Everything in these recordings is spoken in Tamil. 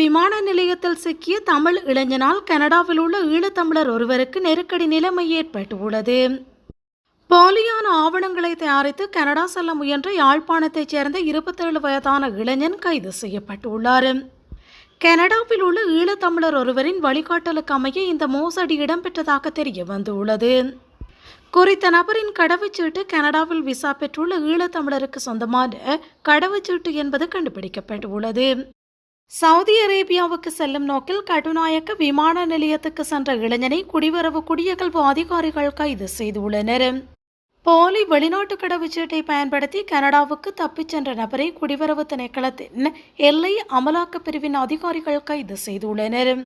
விமான நிலையத்தில் சிக்கிய தமிழ் இளைஞனால் கனடாவில் உள்ள ஈழத்தமிழர் ஒருவருக்கு நெருக்கடி நிலைமை ஏற்பட்டுள்ளது. போலியான ஆவணங்களை தயாரித்து கனடா செல்ல முயன்ற யாழ்ப்பாணத்தைச் சேர்ந்த இருபத்தேழு வயதான இளைஞன் கைது செய்யப்பட்டுள்ளார். கனடாவில் உள்ள ஈழத்தமிழர் ஒருவரின் வழிகாட்டலுக்கு அமைய இந்த மோசடி இடம்பெற்றதாக தெரிய வந்துள்ளது. குறித்த நபரின் கடவுச்சீட்டு கனடாவில் விசா பெற்றுள்ள ஈழத்தமிழருக்கு சொந்தமான கடவுச்சீட்டு என்பது கண்டுபிடிக்கப்பட்டுள்ளது. சவுதி அரேபியாவுக்கு செல்லும் நோக்கில் கடுநாயக்க விமான நிலையத்துக்கு சென்ற இளைஞனை குடிவரவு குடியகல்வு அதிகாரிகள் கைது செய்துள்ளனர். போலி வெளிநாட்டு கடவுச்சீட்டை பயன்படுத்தி கனடாவுக்கு தப்பிச் சென்ற நபரை குடிவரவு திணைக்களத்தின் எல்லை அமலாக்கப் பிரிவின் அதிகாரிகள் கைது செய்துள்ளனர்.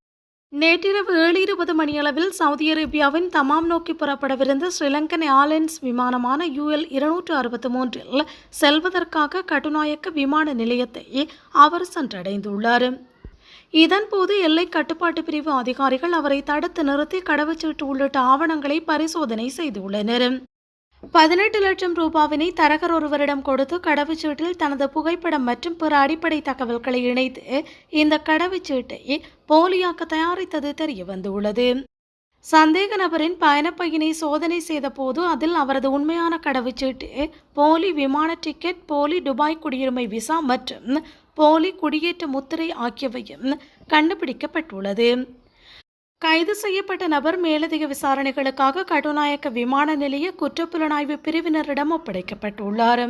நேற்றிரவு ஏழு இருபது மணியளவில் சவுதி அரேபியாவின் தமாம் நோக்கி புறப்படவிருந்த ஸ்ரீலங்கன் ஏர்லைன்ஸ் விமானமான யூஎல் இருநூற்று அறுபத்தி மூன்றில் செல்வதற்காக கட்டுநாயக்க விமான நிலையத்தை அவர் சென்றடைந்துள்ளார். இதன்போது எல்லை கட்டுப்பாட்டு பிரிவு அதிகாரிகள் அவரை தடுத்து நிறுத்தி கடவுச்சீட்டு உள்ளிட்ட ஆவணங்களை பரிசோதனை செய்துள்ளனர். பதினெட்டு லட்சம் ரூபாவினை தரகர் ஒருவரிடம் கொடுத்து கடவுச்சீட்டில் தனது புகைப்படம் மற்றும் பிற அடிப்படை தகவல்களை இணைத்து இந்த கடவுச்சீட்டை போலியாக்க தயாரித்தது தெரிய வந்துள்ளது சந்தேக நபரின் பயணப்பையினை சோதனை செய்த போது அதில் அவரது உண்மையான கடவுச்சீட்டு போலி விமான டிக்கெட் போலி துபாய் குடியுரிமை விசா மற்றும் போலி குடியேற்ற முத்திரை ஆகியவையும் கண்டுபிடிக்கப்பட்டுள்ளது. கைது செய்யப்பட்ட நபர் மேலதிக விசாரணைகளுக்காக கடுநாயக்க விமான நிலைய குற்றப்புலனாய்வு பிரிவினரிடம் ஒப்படைக்கப்பட்டுள்ளார்.